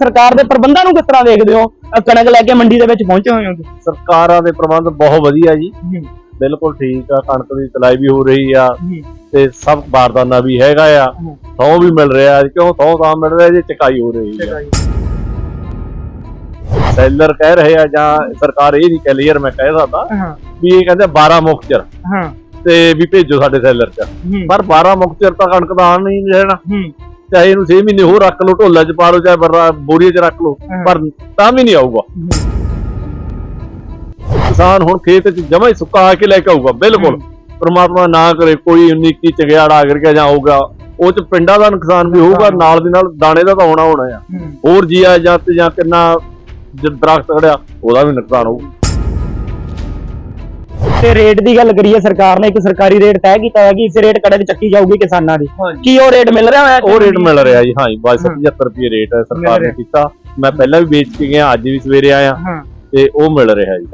ਸਰਕਾਰ ਦੇ ਪ੍ਰਬੰਧਾਂ ਨੂੰ ਕਿਸ ਤਰ੍ਹਾਂ ਦੇਖਦੇ ਹੋ? ਅਹ ਕਣਕ ਲੈ ਕੇ ਮੰਡੀ ਦੇ ਵਿੱਚ ਪਹੁੰਚੇ ਹੋਏ ਹੋ ਤੁਸੀਂ। ਸਰਕਾਰਾਂ ਦੇ ਪ੍ਰਬੰਧ ਬਹੁਤ ਵਧੀਆ ਜੀ। ਹੂੰ। ਬਿਲਕੁਲ ਠੀਕ ਆ ਕਣਕ ਦੀ ਤਲਾਈ ਵੀ ਹੋ ਰਹੀ ਆ ਹੂੰ। ਤੇ ਸਭ ਬਾਰਦਾਨਾ ਵੀ ਹੈਗਾ ਆ। ਹੂੰ। ਥੋਂ ਵੀ ਮਿਲ ਰਿਹਾ ਕਿਉਂ ਥੋਂ ਤਾਂ ਮਿਲ ਰਿਹਾ ਜੀ ਚਕਾਈ ਹੋ ਰਹੀ ਆ। ਸੈਲਰ ਕਹਿ ਰਹੇ ਆ ਜਾਂ ਸਰਕਾਰ ਇਹ ਨਹੀਂ ਕਲੀਅਰ ਮੈਂ ਕਹਿ ਸਕਦਾ ਹਾਂ। ਵੀ ਇਹ ਕਹਿੰਦੇ 12 ਮੁਕਤਰ ਹਾਂ। ਤੇ ਵੀ ਭੇਜੋ ਸਾਡੇ ਸੈਲਰ 'ਚ। ਹੂੰ। ਪਰ 12 ਮੁਕਤਰ ਤਾਂ ਕਣਕ ਦਾ ਆਣ ਨਹੀਂ ਰਹਿਣਾ ਹੂੰ। ਚਾਹੇ ਇਹਨੂੰ 6 ਮਹੀਨੇ ਹੋਰ ਰੱਖ ਲਓ ਢੋਲਾ 'ਚ ਪਾ ਲਓ ਚਾਹੇ ਬਰਰਾ ਬੋਰੀਏ 'ਚ ਰੱਖ ਲਓ। ਪਰ ਤਾਂ ਵੀ ਨਹੀਂ ਆਊਗਾ। ਕਿਸਾਨ ਹੁਣ ਖੇਤ 'ਚ ਜਮਾ ਹੀ ਸੁੱਕਾ ਆ ਕੇ ਲੈ ਕੇ ਆਊਗਾ ਬਿਲਕੁਲ। ਪ੍ਰਮਾਤਮਾ ਨਾ ਕਰੇ ਕੋਈ 19 ਕੀ ਚਗਿਆੜ ਆ ਗਿਆ ਜਾਂ ਆਊਗਾ ਉਹ 'ਚ ਪਿੰਡਾਂ ਦਾ ਨੁਕਸਾਨ ਵੀ ਹੋਊਗਾ ਨਾਲ ਦੀ ਨਾਲ ਦਾਣੇ ਦਾ ਤਾਂ ਹੋਣਾ ਹੋਣਾ ਆ। ਹੋਰ ਜੀਆ ਜਾਂ ਤੇ ਜਾਂ ਕਿੰਨਾ ਦਰਖਤ ਖੜਿਆ ਉਹਦਾ ਵੀ ਨੁਕਸਾਨ ਹੋਊ। ਤੇ ਰੇਟ ਦੀ ਗੱਲ ਕਰੀਏ ਸਰਕਾਰ ਨੇ ਇੱਕ ਸਰਕਾਰੀ ਰੇਟ ਤੈਅ ਕੀਤਾ ਹੈ ਕਿ ਇਸ ਰੇਟ ਕਣਕ ਚੱਕੀ ਜਾਊਗੀ ਕਿਸਾਨਾਂ ਦੀ। ਕੀ ਉਹ ਰੇਟ ਮਿਲ ਰਿਹਾ ਹੈ ਉਹ ਰੇਟ ਮਿਲ ਰਿਹਾ ਜੀ ਹਾਂ। ਜੀ 75 ਰੁਪਏ ਰੇਟ ਹੈ ਸਰਕਾਰ ਨੇ। ਕੀਤਾ। ਮੈਂ ਪਹਿਲਾਂ ਵੀ ਵੇਚ ਕੇ ਗਿਆ ਅੱਜ ਵੀ ਸਵੇਰੇ ਆਇਆ। ਤੇ ਉਹ ਮਿਲ ਰਿਹਾ ਜੀ।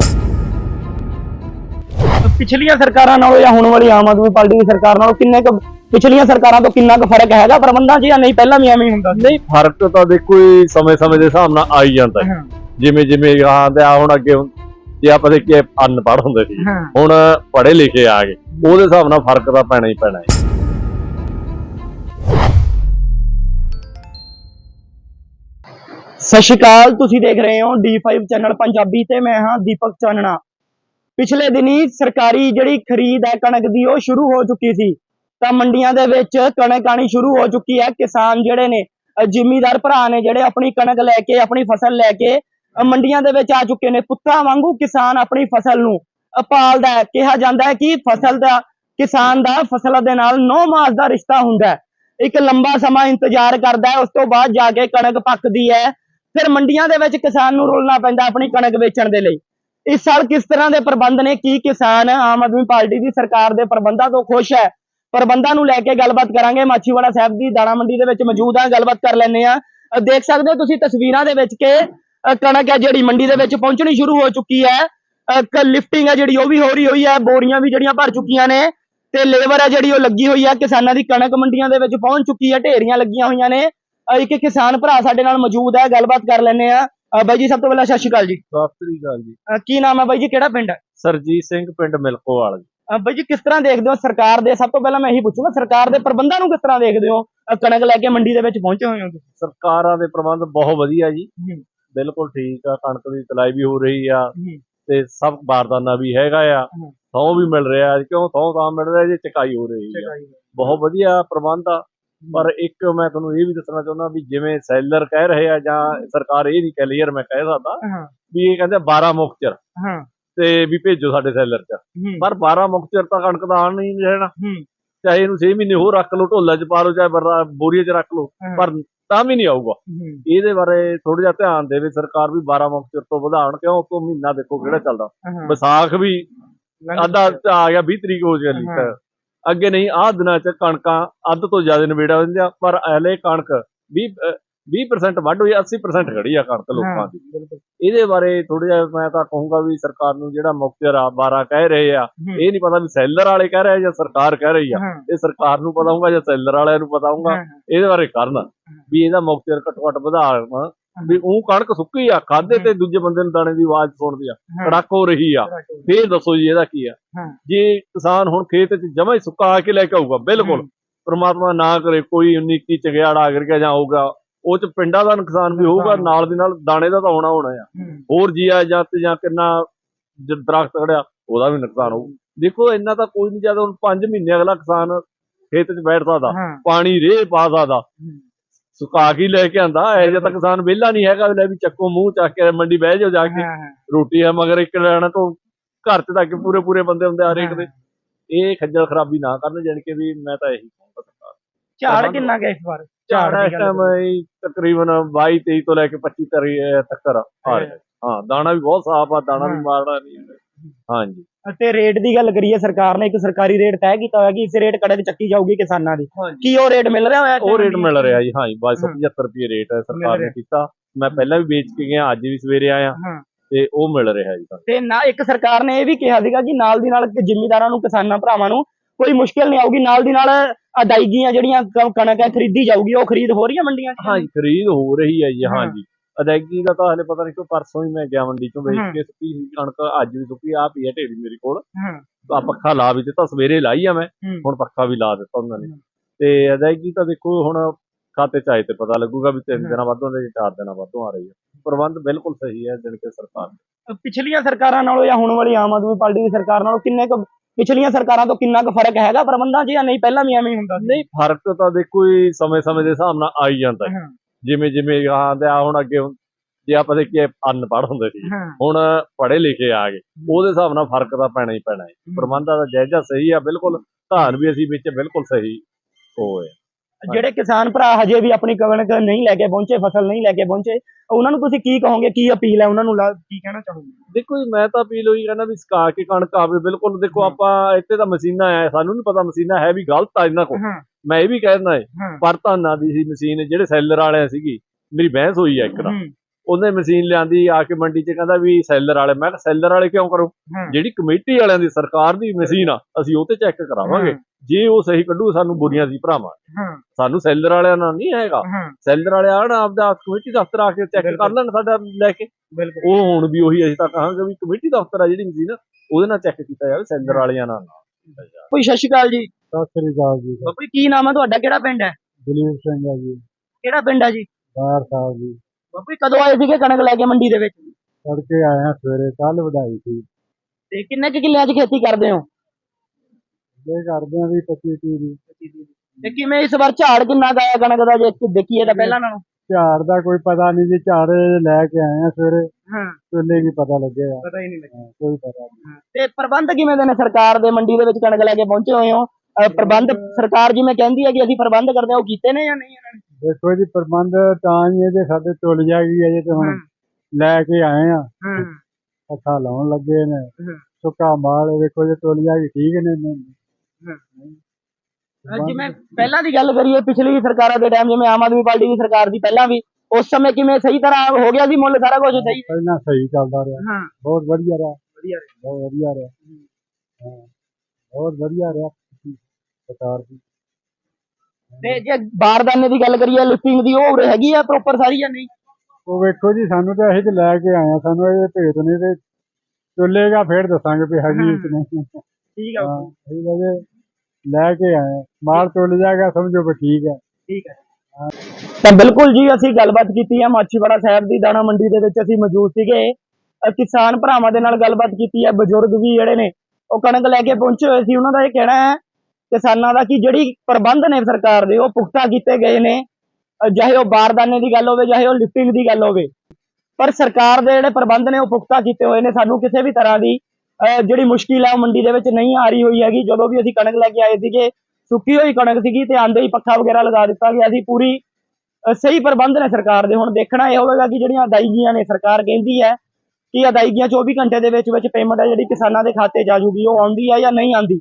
ਪਿਛਲੀਆਂ ਸਰਕਾਰਾਂ ਨਾਲੋਂ ਜਾਂ ਹੁਣ ਵਾਲੀ ਆਮ ਆਦਮੀ ਪਾਰਟੀ ਦੀ ਸਰਕਾਰ ਨਾਲੋਂ ਕਿੰਨੇ ਕੁ ਪਿਛਲੀਆਂ ਸਰਕਾਰਾਂ ਤੋਂ ਕਿੰਨਾ ਕੁ ਫ਼ਰਕ ਹੈਗਾ ਪ੍ਰਬੰਧਾਂ 'ਚ ਜਾਂ ਨਹੀਂ? ਪਹਿਲਾਂ ਵੀ ਐਵੇਂ ਹੁੰਦਾ ਨਹੀਂ ਫ਼ਰਕ ਤਾਂ ਦੇਖੋ ਸਮੇਂ-ਸਮੇਂ ਦੇ ਹਿਸਾਬ ਨਾਲ ਆ ਹੀ ਜਾਂਦਾ ਜਿਵੇਂ ਜਿਵੇਂ ਹਾਂ ਤੇ ਆ ਹੁਣ ਅੱਗੇ ਜੇ ਆਪਾਂ ਦੇਖੀਏ ਅਨਪੜ੍ਹ ਹੁੰਦੇ ਸੀ ਹੁਣ ਪੜ੍ਹੇ ਲਿਖੇ ਆ ਗਏ ਉਹਦੇ ਹਿਸਾਬ ਨਾਲ ਫ਼ਰਕ ਤਾਂ ਪੈਣਾ ਹੀ ਪੈਣਾ ਹੈ। ਸਤਿ ਸ਼੍ਰੀ ਅਕਾਲ ਤੁਸੀਂ ਦੇਖ ਰਹੇ ਹੋ D5 ਚੈਨਲ ਪੰਜਾਬੀ ਤੇ ਮੈਂ ਹਾਂ ਦੀਪਕ ਚਾਨਣਾ। ਪਿਛਲੇ ਦਿਨੀ ਸਰਕਾਰੀ ਜਿਹੜੀ ਖਰੀਦ ਹੈ ਕਣਕ ਦੀ ਉਹ ਸ਼ੁਰੂ ਹੋ ਚੁੱਕੀ ਸੀ। ਤਾਂ ਮੰਡੀਆਂ ਦੇ ਵਿੱਚ ਕਣਕ ਆਣੀ ਸ਼ੁਰੂ ਹੋ ਚੁੱਕੀ ਹੈ। ਕਿਸਾਨ ਜਿਹੜੇ ਨੇ ਜ਼ਿਮੀਂਦਾਰ ਭਰਾ ਨੇ ਜਿਹੜੇ ਆਪਣੀ ਕਣਕ ਲੈ ਕੇ ਆਪਣੀ ਫਸਲ ਲੈ ਕੇ ਮੰਡੀਆਂ ਦੇ ਵਿੱਚ ਆ ਚੁੱਕੇ ਨੇ। ਪੁੱਤਾਂ ਵਾਂਗੂ ਕਿਸਾਨ ਆਪਣੀ ਫਸਲ ਨੂੰ ਪਾਲਦਾ ਹੈ। ਕਿਹਾ ਜਾਂਦਾ ਹੈ ਕਿ ਫਸਲ ਦਾ, ਕਿਸਾਨ ਦਾ ਫਸਲ ਦੇ ਨਾਲ 9 ਮਾਸ ਦਾ ਰਿਸ਼ਤਾ ਹੁੰਦਾ ਹੈ। ਇੱਕ ਲੰਬਾ ਸਮਾਂ ਇੰਤਜ਼ਾਰ ਕਰਦਾ ਹੈ। ਉਸ ਤੋਂ ਬਾਅਦ ਜਾ ਕੇ ਕਣਕ ਪੱਕਦੀ ਹੈ। ਫਿਰ ਮੰਡੀਆਂ ਦੇ ਵਿੱਚ ਕਿਸਾਨ ਨੂੰ ਰੁਲਣਾ ਪੈਂਦਾ ਆਪਣੀ ਕਣਕ ਵੇਚਣ ਦੇ ਲਈ। ਇਸ ਸਾਲ ਕਿਸ ਤਰ੍ਹਾਂ ਦੇ ਪ੍ਰਬੰਧ ਨੇ? ਕੀ ਕਿਸਾਨ ਆਮ ਆਦਮੀ ਪਾਰਟੀ ਦੀ ਸਰਕਾਰ ਦੇ ਪ੍ਰਬੰਧਾਂ ਤੋਂ ਖੁਸ਼ ਹੈ? ਪ੍ਰਬੰਧਾਂ ਨੂੰ ਲੈ ਕੇ ਗੱਲਬਾਤ ਕਰਾਂਗੇ। ਮਾਛੀਵਾੜਾ ਸਾਹਿਬ ਦੀ ਦਾਣਾ ਮੰਡੀ ਦੇ ਵਿੱਚ ਮੌਜੂਦ ਹਾਂ। ਗੱਲਬਾਤ ਕਰ ਲੈਂਦੇ ਆ ਦੇਖ ਸਕਦੇ ਹੋ ਤੁਸੀਂ ਤਸਵੀਰਾਂ ਦੇ ਵਿੱਚ ਕਿ ਕਣਕ ਹੈ ਜਿਹੜੀ ਮੰਡੀ ਦੇ ਵਿੱਚ ਪਹੁੰਚਣੀ ਸ਼ੁਰੂ ਹੋ ਚੁੱਕੀ ਹੈ। ਲਿਫਟਿੰਗ ਹੈ ਜਿਹੜੀ ਉਹ ਵੀ ਹੋ ਰਹੀ ਹੋਈ ਹੈ ਬੋਰੀਆਂ ਵੀ ਜਿਹੜੀਆਂ ਭਰ ਚੁੱਕੀਆਂ ਨੇ ਤੇ ਲੇਬਰ ਹੈ ਜਿਹੜੀ ਉਹ ਲੱਗੀ ਹੋਈ ਹੈ ਕਿਸਾਨਾਂ ਦੀ ਕਣਕ ਮੰਡੀਆਂ ਦੇ ਵਿੱਚ ਪਹੁੰਚ ਚੁੱਕੀ ਹੈ ਢੇਰੀਆਂ ਲੱਗੀਆਂ ਹੋਈਆਂ ਨੇ। ਇੱਕ ਕਿਸਾਨ ਭਰਾ ਸਾਡੇ ਨਾਲ ਮੌਜੂਦ ਹੈ ਗੱਲਬਾਤ ਕਰ ਲੈਂਦੇ ਆ ਬਾਈ ਜੀ ਸਭ ਤੋਂ ਪਹਿਲਾਂ ਸਤਿ ਸ਼੍ਰੀ ਅਕਾਲ ਜੀ। ਸਤਿ ਸ੍ਰੀ ਅਕਾਲ ਜੀ। ਕੀ ਨਾਮ ਹੈ ਬਾਈ ਜੀ ਕਿਹੜਾ ਪਿੰਡ? ਹੈ ਸਰਜੀਤ ਸਿੰਘ ਪਿੰਡ ਮਿਲਕੋਵਾਲ ਜੀ। ਬਾਈ ਜੀ ਕਿਸ ਤਰ੍ਹਾਂ ਦੇਖਦੇ ਹੋ ਸਰਕਾਰ ਦੇ ਸਭ ਤੋਂ ਪਹਿਲਾਂ ਮੈਂ ਇਹੀ ਪੁੱਛੂੰਗਾ ਸਰਕਾਰ ਦੇ ਪ੍ਰਬੰਧਾਂ ਨੂੰ ਕਿਸ ਤਰ੍ਹਾਂ ਦੇਖਦੇ ਹੋ? ਕਣਕ ਲੈ ਕੇ ਮੰਡੀ ਦੇ ਵਿੱਚ ਪਹੁੰਚੇ ਹੋਏ ਹੋ ਸਰਕਾਰਾਂ ਦੇ ਪ੍ਰਬੰਧ ਬਹੁਤ ਵਧੀਆ ਜੀ। ਬਿਲਕੁਲ ਠੀਕ ਆ ਕਣਕ ਦੀ ਤਲਾਈ ਵੀ ਹੋ ਰਹੀ ਆ ਹੂੰ। ਤੇ ਸਭ ਬਾਰਦਾਨਾ ਵੀ ਹੈਗਾ ਆ। ਹੂੰ। ਥੋਂ ਵੀ ਮਿਲ ਰਿਹਾ ਕਿਉਂ ਥੋਂ ਤਾਂ ਮਿਲ ਰਿਹਾ ਜੀ ਚਕਾਈ ਹੋ ਰਹੀ ਆ। ਬਹੁਤ ਵਧੀਆ ਪ੍ਰਬੰਧ ਆ। ਪਰ ਇੱਕ ਮੈਂ ਤੁਹਾਨੂੰ ਇਹ ਵੀ ਦੱਸਣਾ ਚਾਹੁੰਦਾ ਵੀ ਜਿਵੇਂ ਸੈਲਰ ਕਹਿ ਰਹੇ ਆ ਜਾਂ ਸਰਕਾਰ ਇਹ ਨਹੀਂ ਕਲੀਅਰ ਮੈਂ ਕਹਿ ਸਕਦਾ ਹਾਂ। ਵੀ ਇਹ ਕਹਿੰਦੇ 12 ਮੁਕਤਰ ਹਾਂ। ਤੇ ਵੀ ਭੇਜੋ ਸਾਡੇ ਸੈਲਰ 'ਚ ਹੂੰ, ਪਰ 12 ਮੁਕਤਰ ਤਾਂ ਕਣਕ ਦਾ ਆਣ ਨਹੀਂ ਰਹਿਣਾ। ਹੂੰ, ਚਾਹੇ ਇਹਨੂੰ 6 ਮਹੀਨੇ ਹੋਰ ਰੱਖ ਲਓ ਢੋਲਾ 'ਚ ਪਾ ਲਓ ਚਾਹੇ ਬਰਰਾ ਬੋਰੀਏ 'ਚ ਰੱਖ ਲਓ ਪਰ ਤਾਂ ਵੀ ਨਹੀਂ ਆਊਗਾ। ਇਹਦੇ ਬਾਰੇ ਥੋੜਾ ਜਿਹਾ ਧਿਆਨ ਦੇਵੇ ਸਰਕਾਰ ਵੀ 12 ਮੁਕਤਰ ਤੋਂ ਵਧਾਉਣ ਕਿਉਂ ਤੋਂ ਮਹੀਨਾ ਦੇਖੋ ਕਿਹੜਾ ਚੱਲਦਾ। ਵਿਸਾਖ ਵੀ ਅੱਧਾ ਆ ਗਿਆ 20 ਤਰੀਕ ਹੋ। ਤਾਂ। ਅੱਗੇ ਨਹੀਂ ਆਹ ਦਿਨਾਂ 'ਚ ਕਣਕਾਂ ਅੱਧ ਤੋਂ ਜ਼ਿਆਦਾ ਨਵੇੜਾ ਹੁੰਦੀਆਂ ਪਰ ਹਲੇ ਕਣਕ 20 ਅਹ 20% ਵੱਧ ਹੋਈ 80% ਖੜੀ ਆ ਕਣਕ ਲੋਕਾਂ ਦੀ। ਇਹਦੇ ਬਾਰੇ ਥੋੜਾ ਜਿਹਾ ਮੈਂ ਤਾਂ ਕਹੂੰਗਾ ਵੀ ਸਰਕਾਰ ਨੂੰ ਜਿਹੜਾ ਮੁਕਤਰ ਆ 12 ਕਹਿ ਰਹੇ ਆ ਇਹ ਨਹੀਂ ਪਤਾ ਵੀ ਸੈਲਰ ਵਾਲੇ ਕਹਿ ਰਹੇ ਆ ਜਾਂ ਸਰਕਾਰ ਕਹਿ ਰਹੀ ਆ। ਇਹ ਸਰਕਾਰ ਨੂੰ ਪਤਾ ਹੋਊਗਾ ਜਾਂ ਸੈਲਰ ਵਾਲਿਆਂ ਨੂੰ ਪਤਾ ਹੋਊਗਾ ਇਹਦੇ ਬਾਰੇ ਕਰਨ। ਵੀ ਇਹਦਾ ਮੁਕਤਰ ਘੱਟੋ ਘੱਟ ਵਧਾਉਣ ਵੀ ਉਹ ਕਣਕ ਸੁੱਕੀ ਆ ਖਾਦੇ ਤੇ ਦੂਜੇ ਬੰਦੇ ਨੂੰ ਦਾਣੇ ਦੀ ਆਵਾਜ਼ ਸੁਣਦੀ ਆ ਕੜਕ ਹੋ ਰਹੀ ਆ। ਫੇਰ ਦੱਸੋ ਜੀ ਇਹਦਾ ਕੀ ਆ। ਜੇ ਕਿਸਾਨ ਹੁਣ ਖੇਤ 'ਚ ਜਮਾ ਹੀ ਸੁੱਕਾ ਆ ਕੇ ਲੈ ਕੇ ਆਊਗਾ ਬਿਲਕੁਲ। ਪ੍ਰਮਾਤਮਾ ਨਾ ਕਰੇ ਕੋਈ 19 ਕੀ ਚਗਿਆੜ ਆ ਗਿਆ ਜਾਂ ਉਹ 'ਚ ਪਿੰਡਾਂ ਦਾ ਨੁਕਸਾਨ ਵੀ ਹੋਊਗਾ। ਨਾਲ ਦੀ ਨਾਲ ਦਾਣੇ ਦਾ ਤਾਂ ਹੋਣਾ ਹੋਣਾ ਆ। ਹੋਰ ਜੀਆ ਜਾਂ ਤੇ ਜਾਂ ਕਿੰਨਾ ਦਰਖਤ ਖੜਿਆ ਉਹਦਾ ਵੀ ਨੁਕਸਾਨ ਹੋਊ। ਦੇਖੋ ਇੰਨਾ ਤਾਂ ਕੋਈ ਨਹੀਂ ਜ਼ਿਆਦਾ ਹੁਣ 5 ਮਹੀਨੇ ਅਗਲਾ ਕਿਸਾਨ ਖੇਤ 'ਚ ਬੈਠ ਸਕਦਾ। ਪਾਣੀ ਰੇਹ ਪਾ ਸਕਦਾ। ਸੁਕਾ ਕੇ ਲੈ ਕੇ ਆਂਦਾ। ਐ ਜੇ ਤਾਂ ਕਿਸਾਨ ਵਿਹਲਾ ਨਹੀਂ ਹੈਗਾ ਲੈ ਵੀ ਚੱਕੋ ਮੂੰਹ ਚੱਕ ਕੇ ਮੰਡੀ ਬਹਿ ਜਾਓ ਜਾ ਕੇ। ਰੋਟੀ ਆ ਮਗਰ ਇੱਕ ਲੈਣਾ ਤੋਂ ਘਰ 'ਚ ਤਾਂ ਕਿ ਪੂਰੇ ਪੂਰੇ ਬੰਦੇ ਹੁੰਦੇ ਆ ਹਰੇਕ ਦੇ। ਇਹ ਖੱਜਲ ਖਰਾਬੀ ਨਾ ਕਰਨ ਜਾਣੀ ਕਿ ਵੀ ਮੈਂ ਤਾਂ ਇਹੀ ਕਹੂੰਗਾ। ਝਾੜ ਕਿੰਨਾ ਗਿਆ ਇਸ ਵਾਰ? ਝਾੜ ਇਸ ਟਾਈਮ ਤਕਰੀਬਨ 22 23 ਤੋਂ ਲੈ ਕੇ 25 ਤਰੀ ਤੱਕ ਆ ਰਿਹਾ ਹਾਂ। ਦਾਣਾ ਵੀ ਬਹੁਤ ਸਾਫ਼ ਆ ਦਾਣਾ ਵੀ। ਮਾਰਨਾ ਨਹੀਂ ਹਾਂਜੀ। ਤੇ ਰੇਟ ਦੀ ਗੱਲ ਕਰੀਏ ਸਰਕਾਰ ਨੇ ਇੱਕ ਸਰਕਾਰੀ ਰੇਟ ਤੈਅ ਕੀਤਾ ਹੋਇਆ ਕਿ ਇਸ ਰੇਟ ਕਣਕ ਚੱਕੀ ਜਾਊਗੀ ਕਿਸਾਨਾਂ ਦੀ। ਕੀ ਉਹ ਰੇਟ ਮਿਲ ਰਿਹਾ ਹੋਇਆ ਉਹ ਰੇਟ ਮਿਲ ਰਿਹਾ ਜੀ ਹਾਂ। ਜੀ 2275 ਰੁਪਏ ਰੇਟ ਹੈ ਸਰਕਾਰ। ਨੇ ਕੀਤਾ। ਮੈਂ ਪਹਿਲਾਂ ਵੀ ਵੇਚ ਕੇ ਗਿਆ ਅੱਜ ਵੀ ਸਵੇਰੇ ਆਇਆ। ਤੇ ਉਹ ਮਿਲ ਰਿਹਾ ਜੀ। ਤੇ ਨਾ ਇੱਕ ਸਰਕਾਰ ਨੇ ਇਹ ਵੀ ਕਿਹਾ ਸੀਗਾ ਕਿ ਨਾਲ ਦੀ ਨਾਲ ਜ਼ਿਮੀਂਦਾਰਾਂ ਨੂੰ ਕਿਸਾਨਾਂ ਭਰਾਵਾਂ ਨੂੰ ਕੋਈ ਮੁਸ਼ਕਿਲ ਨਹੀਂ ਆਊਗੀ ਨਾਲ ਦੀ ਨਾਲ ਅਦਾਇਗੀਆਂ ਜਿਹੜੀਆਂ ਕਣਕ ਹੈ ਖਰੀਦੀ ਜਾਊਗੀ ਉਹ ਖਰੀਦ ਹੋ ਰਹੀ ਹੈ ਮੰਡੀਆਂ 'ਚ ਹਾਂ ਜੀ ਖਰੀਦ ਹੋ ਰਹੀ ਹੈ ਜੀ ਹਾਂ ਹਾਂ। ਜੀ ਅਦਾਇਗੀ ਦਾ ਤਾਂ ਹਲੇ ਪਤਾ ਨਹੀਂ ਕਿ ਪਰਸੋਂ ਹੀ ਮੈਂ ਗਿਆ ਮੰਡੀ ਚੋਂ ਵੇਚ। ਕੇ ਸੁੱਕੀ ਕਣਕ ਅੱਜ ਵੀ ਸੁੱਕੀ ਆ ਪਈ ਹੈ ਢੇਰੀ ਮੇਰੇ ਕੋਲ ਹਾਂ ਆ ਪੱਖਾ ਲਾ ਵੀ ਦਿੱਤਾ ਸਵੇਰੇ ਲਾਈ ਆ ਮੈਂ। ਹੁਣ ਪੱਖਾ ਵੀ ਲਾ ਦਿੱਤਾ ਉਹਨਾਂ ਨੇ। ਤੇ ਅਦਾਇਗੀ ਤਾਂ ਦੇਖੋ ਹੁਣ ਖਾਤੇ ਚ ਆਏ ਤੇ ਪਤਾ ਲੱਗੂਗਾ ਵੀ ਤਿੰਨ। ਦਿਨਾਂ ਵੱਧੋਂ ਦੇ ਚਾਰ ਦਿਨਾਂ ਵੱਧੋਂ ਆ ਰਹੀ ਹੈ ਪ੍ਰਬੰਧ ਬਿਲਕੁਲ ਸਹੀ ਹੈ ਕਿ ਸਰਕਾਰ। ਪਿਛਲੀਆਂ ਸਰਕਾਰਾਂ ਨਾਲੋਂ ਜਾਂ ਹੁਣ ਵਾਲੀ ਆਮ ਆਦਮੀ ਪਾਰਟੀ ਦੀ ਸਰਕਾਰ ਨਾਲੋਂ ਕਿੰਨੇ ਕੁ ਪਿਛਲੀਆਂ ਸਰਕਾਰਾਂ ਤੋਂ ਕਿੰਨਾ ਕੁ ਫ਼ਰਕ ਹੈਗਾ ਪ੍ਰਬੰਧਾਂ 'ਚ ਜਾਂ ਨਹੀਂ? ਪਹਿਲਾਂ ਵੀ ਐਵੇਂ ਹੀ ਹੁੰਦਾ ਸੀ। ਨਹੀਂ ਫ਼ਰਕ ਤਾਂ ਦੇਖੋ ਹੀ ਸਮੇਂ-ਸਮੇਂ ਦੇ ਹਿਸਾਬ ਨਾਲ ਆ ਹੀ ਜਾਂਦਾ ਹੈ। ਹਾਂ। ਜਿਵੇਂ ਜਿਵੇਂ ਹਾਂ ਤੇ ਆ ਹੁਣ ਅੱਗੇ ਹੁਣ ਜੇ ਆਪਾਂ ਦੇਖੀਏ ਅਨਪੜ੍ਹ ਹੁੰਦੇ ਸੀ। ਹਾਂ। ਹੁਣ ਪੜ੍ਹੇ ਲਿਖੇ ਆ ਗਏ। ਉਹਦੇ ਹਿਸਾਬ ਨਾਲ ਫ਼ਰਕ ਤਾਂ ਪੈਣਾ ਹੀ ਪੈਣਾ ਹੈ। ਪ੍ਰਬੰਧਾਂ ਦਾ ਜਾਇਜ਼ਾ ਸਹੀ ਆ ਬਿਲਕੁਲ। ਧਾਨ ਵੀ ਅਸੀਂ ਵਿੱਚ ਬਿਲਕੁਲ ਸਹੀ ਹੋਏ ਜਿਹੜੇ ਕਿਸਾਨ ਭਰਾ ਹਜੇ ਵੀ ਆਪਣੀ ਕਣਕ ਨਹੀਂ ਲੈ ਕੇ ਪਹੁੰਚੇ ਫਸਲ ਨਹੀਂ ਲੈ ਕੇ ਪਹੁੰਚੇ ਉਹਨਾਂ ਨੂੰ ਤੁਸੀਂ ਕੀ ਕਹੋਗੇ ਕੀ ਅਪੀਲ ਹੈ ਉਹਨਾਂ ਨੂੰ ਕੀ ਕਹਿਣਾ ਚਾਹੋਗੇ? ਦੇਖੋ ਜੀ ਮੈਂ ਤਾਂ ਅਪੀਲ ਹੋਈ ਕਹਿੰਦਾ ਵੀ ਸਕਾ ਕੇ ਕਣਕ ਆਵੇ ਬਿਲਕੁਲ ਦੇਖੋ। ਆਪਾਂ ਇੱਥੇ ਤਾਂ ਮਸ਼ੀਨਾਂ ਆ ਸਾਨੂੰ ਨਹੀਂ ਪਤਾ ਮਸ਼ੀਨਾਂ ਹੈ ਵੀ ਗਲਤ ਆ ਇਹਨਾਂ ਕੋਲ। ਹਾਂ। ਮੈਂ ਇਹ ਵੀ ਕਹਿ ਦਿੰਦਾ ਹੈ ਹਾਂ। ਪਰ ਧਾਨਾਂ ਦੀ ਸੀ ਮਸ਼ੀਨ ਜਿਹੜੇ ਸੈਲਰ ਵਾਲਿਆਂ ਸੀਗੀ ਮੇਰੀ ਬਹਿਸ ਹੋਈ ਆ ਇੱਕ ਦਾ ਹੂੰ, ਉਹਨੇ ਮਸ਼ੀਨ ਲਿਆਂਦੀ ਆ ਕੇ ਮੰਡੀ 'ਚ ਕਹਿੰਦਾ ਵੀ ਸੈਲਰ ਵਾਲੇ ਮੈਂ ਕਿਹਾ ਸੈਲਰ ਵਾਲੇ ਕਿਉਂ ਕਰੋ? ਜਿਹੜੀ ਕਮੇਟੀ ਵਾਲਿਆਂ ਦੀ ਸਰਕਾਰ ਦੀ ਮਸ਼ੀਨ ਆ ਅਸੀਂ ਉਹ ਤੇ ਚੈੱਕ ਕਰਾਵਾਂਗੇ। ਜੇ ਉਹ ਸਹੀ ਕੱਢੂ ਸਾਨੂੰ ਬੁਰੀਆਂ ਸੀ ਭਰਾਵਾਂ। ਸਾਨੂੰ ਸੈਲਰ ਵਾਲਿਆਂ ਨਾਲ ਨਹੀਂ ਹੈਗਾ। ਸੈਲਰ ਵਾਲੇ ਆਣ ਆਪਦਾ ਕਮੇਟੀ ਦਫ਼ਤਰ ਆ ਕੇ ਚੈੱਕ ਕਰ। ਲੈਣ ਸਾਡਾ ਲੈ ਕੇ। ਉਹ ਹੁਣ ਵੀ ਉਹੀ ਅਸੀਂ ਤਾਂ ਕਹਾਂਗੇ ਵੀ ਕਮੇਟੀ ਦਫ਼ਤਰ ਆ ਜਿਹੜੀ ਮਸ਼ੀਨ ਉਹਦੇ ਨਾਲ ਚੈੱਕ ਕੀਤਾ ਜਾਵੇ ਸੈਲਰ ਵਾਲਿਆਂ ਨਾਲ। ਕੋਈ ਸਤਿ ਸ਼੍ਰੀ ਅਕਾਲ ਜੀ। ਸਤਿ ਸ੍ਰੀ ਅਕਾਲ ਜੀ। ਬਾਪੂ ਕੀ ਨਾਮ ਹੈ ਤੁਹਾਡਾ? ਕਿਹੜਾ ਪਿੰਡ ਹੈ? ਦਲੀਪ ਸਿੰਘ ਹੈ ਜੀ। ਕਿਹੜਾ ਪਿੰਡ ਹੈ ਜੀ? ਬਾਹਰ ਸਾਹਿਬ ਜੀ। ਬਾਪੂ ਜੀ, ਕਦੋਂ ਆਏ ਸੀਗੇ ਕਣਕ ਲੈ ਕੇ ਮੰਡੀ ਦੇ ਵਿੱਚ? ਤੜਕੇ ਹਾਂ ਸਵੇਰੇ ਕੱਲ ਵਧਾਈ ਸੀ। ਤੇ ਕਿੰਨੇ ਕੁ ਕਿੱਲਿਆਂ 'ਚ ਖੇਤੀ ਕਰਦੇ ਹੋ? ਇਹ ਕਰਦੇ ਹਾਂ ਵੀ 25 ਤੀਹ ਦੀ। ਤੇ ਕਿਵੇਂ ਇਸ ਵਾਰ ਝਾੜ ਕਿੰਨਾ ਕੁ ਆਇਆ ਕਣਕ ਦਾ? ਜੇ ਦੇਖੀਏ ਤਾਂ ਪਹਿਲਾਂ ਨਾਲੋਂ। ਝਾੜ ਦਾ ਕੋਈ ਪਤਾ ਨਹੀਂ ਜੀ ਝਾੜ ਲੈ ਕੇ ਆਏ ਹਾਂ ਸਵੇਰੇ। ਹਾਂ। ਚੁੱਲੇ ਕੀ ਪਤਾ ਲੱਗੇਗਾ ਪਤਾ ਹੀ ਨਹੀਂ ਲੱਗਿਆ। ਕੋਈ ਪਤਾ ਨਹੀਂ। ਤੇ ਪ੍ਰਬੰਧ ਕਿਵੇਂ ਦੇ ਨੇ? ਸਰਕਾਰ ਦੇ ਮੰਡੀ ਦੇ ਵਿੱਚ ਕਣਕ ਲੈ ਕੇ ਪਹੁੰਚੇ ਹੋਏ ਹੋ। ਅਹ ਪ੍ਰਬੰਧ ਸਰਕਾਰ ਜਿਵੇਂ ਕਹਿੰਦੀ ਹੈ ਕਿ ਅਸੀਂ ਪ੍ਰਬੰਧ ਕਰਦੇ ਹਾਂ ਉਹ ਕੀਤੇ ਨੇ ਜਾਂ ਨਹੀਂ ਇਹਨਾਂ ਨੇ? ਦੇਖੋ ਜੀ ਪ੍ਰਬੰਧ ਤਾਂ ਹੀ ਇਹਦੇ ਸਾਡੇ ਟੁੱਲ ਜਾਏਗੀ ਅਜੇ ਤੇ ਹੁਣ ਲੈ ਕੇ ਆਏ ਆ। ਹਾਂ ਅੱਖਾਂ ਲਾਉਣ ਲੱਗੇ ਨੇ। ਸੁੱਕਾ ਮਾਲ ਇਹ ਦੇਖੋ ਜੇ ਟੁੱਲ ਜਾਏਗੀ ਠੀਕ ਨੇ। ਜਿਵੇਂ ਪਹਿਲਾਂ ਦੀ ਗੱਲ ਕਰੀਏ ਪਿਛਲੀ ਸਰਕਾਰਾਂ ਦੇ ਟਾਈਮ ਜਿਵੇਂ ਆਮ ਆਦਮੀ ਪਾਰਟੀ ਦੀ ਸਰਕਾਰ ਸੀ ਪਹਿਲਾਂ ਵੀ ਉਸ ਸਮੇਂ ਕਿਵੇਂ ਸਹੀ ਤਰ੍ਹਾਂ ਹੋ ਗਿਆ ਸੀ ਮੁੱਲ ਸਾਰਾ ਕੁਝ ਸਹੀ? ਪਹਿਲਾਂ ਸਹੀ ਚੱਲਦਾ ਰਿਹਾ। ਬਹੁਤ ਵਧੀਆ ਰਿਹਾ। ਵਧੀਆ ਬਹੁਤ ਵਧੀਆ ਰਿਹਾ। ਹਾਂ। ਬਹੁਤ ਵਧੀਆ ਰਿਹਾ। ਸਰਕਾਰ ਦੀ। ਤੇ ਜੇ ਬਾਰਦਾਨੇ ਦੀ ਗੱਲ ਕਰੀਏ ਲਿਫਟਿੰਗ ਦੀ ਉਹ ਉਰੇ ਹੈਗੀ ਆ ਪ੍ਰੋਪਰ ਸਾਰੀ ਜਾਂ ਨਹੀਂ? ਉਹ ਵੇਖੋ ਜੀ ਸਾਨੂੰ ਤਾਂ ਅਸੀਂ ਤੇ ਲੈ ਕੇ ਆਏ ਆ। ਸਾਨੂੰ ਇਹ ਭੇਤ ਨਹੀਂ ਤੇ ਚੁੱਲੇਗਾ ਫੇਰ ਦੱਸਾਂਗੇ ਵੀ ਹੈਗੀ ਕਿ ਨਹੀਂ। ਠੀਕ ਆ। ਹਾਂ ਅਸੀਂ ਵਜੇ ਲੈ ਕੇ ਆਏ ਆ। ਮਾਲ ਚੁੱਲ ਜਾਏਗਾ ਸਮਝੋ ਵੀ ਠੀਕ ਹੈ ਠੀਕ ਹੈ। ਤਾਂ ਬਿਲਕੁਲ ਜੀ ਅਸੀਂ ਗੱਲਬਾਤ ਕੀਤੀ ਹੈ ਮਾਛੀਵਾੜਾ ਸਾਹਿਬ ਦੀ ਦਾਣਾ ਮੰਡੀ ਦੇ ਵਿੱਚ ਅਸੀਂ ਮੌਜੂਦ ਸੀਗੇ। ਕਿਸਾਨ ਭਰਾਵਾਂ ਦੇ ਨਾਲ ਗੱਲਬਾਤ ਕੀਤੀ ਹੈ ਬਜ਼ੁਰਗ ਵੀ ਜਿਹੜੇ ਨੇ ਉਹ ਕਣਕ ਲੈ ਕੇ ਪਹੁੰਚੇ ਹੋਏ ਸੀ। ਉਹਨਾਂ ਦਾ ਇਹ ਕਹਿਣਾ ਹੈ ਕਿਸਾਨਾਂ ਦਾ ਕਿ ਜਿਹੜੀ ਪ੍ਰਬੰਧ ਨੇ ਸਰਕਾਰ ਦੇ, ਉਹ ਪੁਖਤਾ ਕੀਤੇ ਗਏ ਨੇ। ਚਾਹੇ ਉਹ ਬਾਰਦਾਨੇ ਦੀ ਗੱਲ ਹੋਵੇ, ਚਾਹੇ ਉਹ ਲਿਫਟਿੰਗ ਦੀ ਗੱਲ ਹੋਵੇ। ਪਰ ਸਰਕਾਰ ਦੇ ਜਿਹੜੇ ਪ੍ਰਬੰਧ ਨੇ, ਉਹ ਪੁਖਤਾ ਕੀਤੇ ਹੋਏ ਨੇ। ਸਾਨੂੰ ਕਿਸੇ ਵੀ ਤਰ੍ਹਾਂ ਦੀ, ਅਹ ਜਿਹੜੀ ਮੁਸ਼ਕਿਲ ਹੈ ਉਹ ਮੰਡੀ ਦੇ ਵਿੱਚ ਨਹੀਂ ਆ ਰਹੀ ਹੋਈ ਹੈਗੀ। ਜਦੋਂ ਵੀ ਅਸੀਂ ਕਣਕ ਲੈ ਕੇ ਆਏ ਸੀਗੇ, ਸੁੱਕੀ ਹੋਈ ਕਣਕ ਸੀਗੀ ਤੇ ਆਂਦੇ ਹੀ ਪੱਖਾ ਵਗੈਰਾ ਲਗਾ ਦਿੱਤਾ ਗਿਆ ਸੀ। ਪੂਰੀ, ਅਹ ਸਹੀ ਪ੍ਰਬੰਧ ਨੇ ਸਰਕਾਰ ਦੇ। ਹੁਣ ਦੇਖਣਾ ਇਹ ਹੋਵੇਗਾ ਕਿ ਜਿਹੜੀਆਂ ਅਦਾਇਗੀਆਂ ਨੇ, ਸਰਕਾਰ ਕਹਿੰਦੀ ਹੈ ਕਿ ਅਦਾਇਗੀਆਂ 24 ਘੰਟੇ ਦੇ ਵਿੱਚ ਵਿੱਚ ਪੇਮੈਂਟ ਹੈ ਜਿਹੜੀ ਕਿਸਾਨਾਂ ਦੇ ਖਾਤੇ 'ਚ ਆ ਜੂਗੀ ਉਹ ਆਉਂਦੀ ਹੈ ਜਾਂ ਨਹੀਂ ਆਉਂਦੀ?